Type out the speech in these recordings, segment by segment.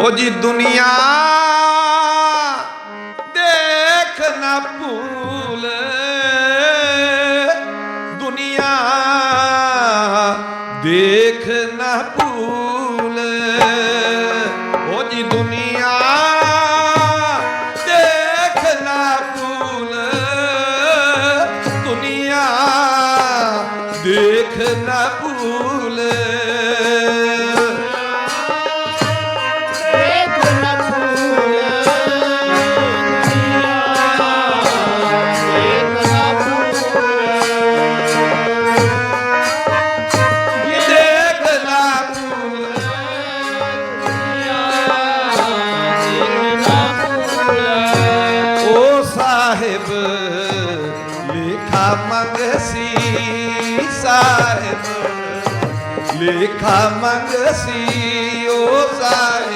ਉਹ ਜੀ ਦੁਨੀਆ ਦੇਖ ਨਾ ਭੂਲ। ਦੁਨੀਆ ਦੇਖ ਨਾ ਭੂਲ। ਮੰਗਸੀ ਸਾਹਿਬ। ਲੇਖਾ ਮੰਗਸੀ ਓ ਸਾਹਿਬ।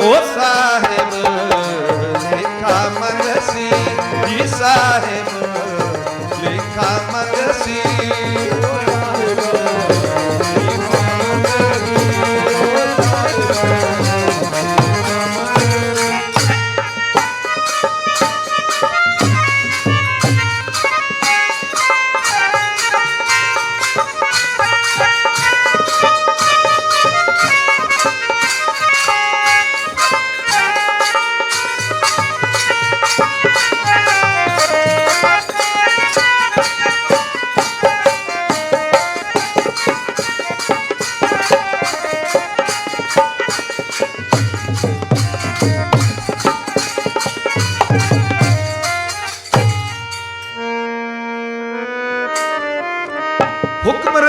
ਭੂਲ ਓ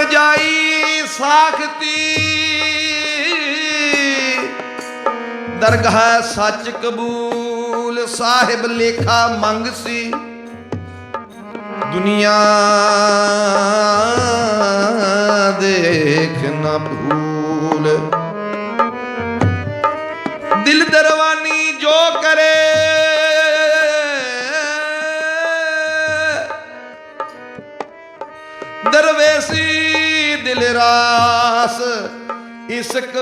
ਰਜਾਈ ਸਾਖਤੀ। ਦਰਗਾਹ ਸੱਚ ਕਬੂਲ ਸਾਹਿਬ ਲੇਖਾ ਮੰਗ ਸੀ। ਦੁਨੀਆ ਦੇਖ ਨਾ ਭੂਲ। ਇਸਕ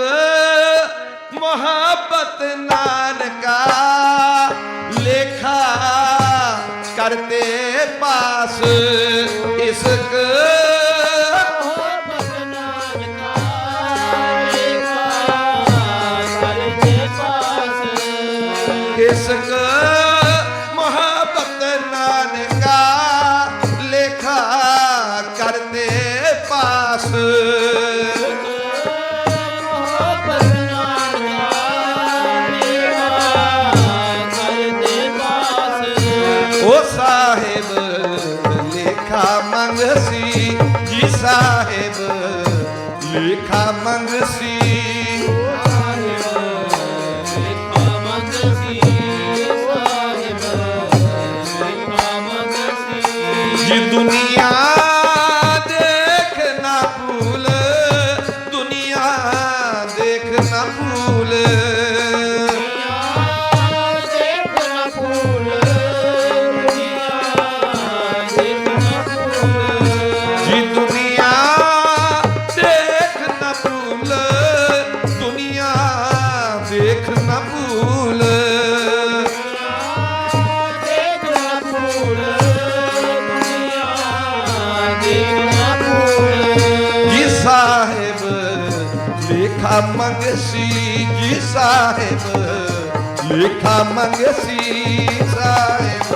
ਮੁਹੱਬਤ ਨਾਨਕਾ ਲੇਖਾ ਕਰਤੇ ਪਾਸ ਇਸਕ ਮੁਹੱਬਤ ਨਾਨਕਾ ਇਸਕ ਮੁਹੱਬਤ ਨਾਨਕਾ ਲੇਖਾ ਕਰਤੇ ਪਾਸ ਲੇਖਾ ਮੰਗਸੀ। ਜੀ ਦੁਨੀਆ ਦੇਖ ਨਾ ਭੂਲ ਦੁਨੀਆ ਦੇਖ ਨਾ ਭੂਲ। ਦੇਖ ਨਾ ਭੂਲ ਜੀ ਸਾਹਿਬ ਲੇਖਾ ਮੰਗਸੀ ਜੀ ਸਾਹਿਬ ਲੇਖਾ ਮੰਗਸੀ ਸਾਹਿਬ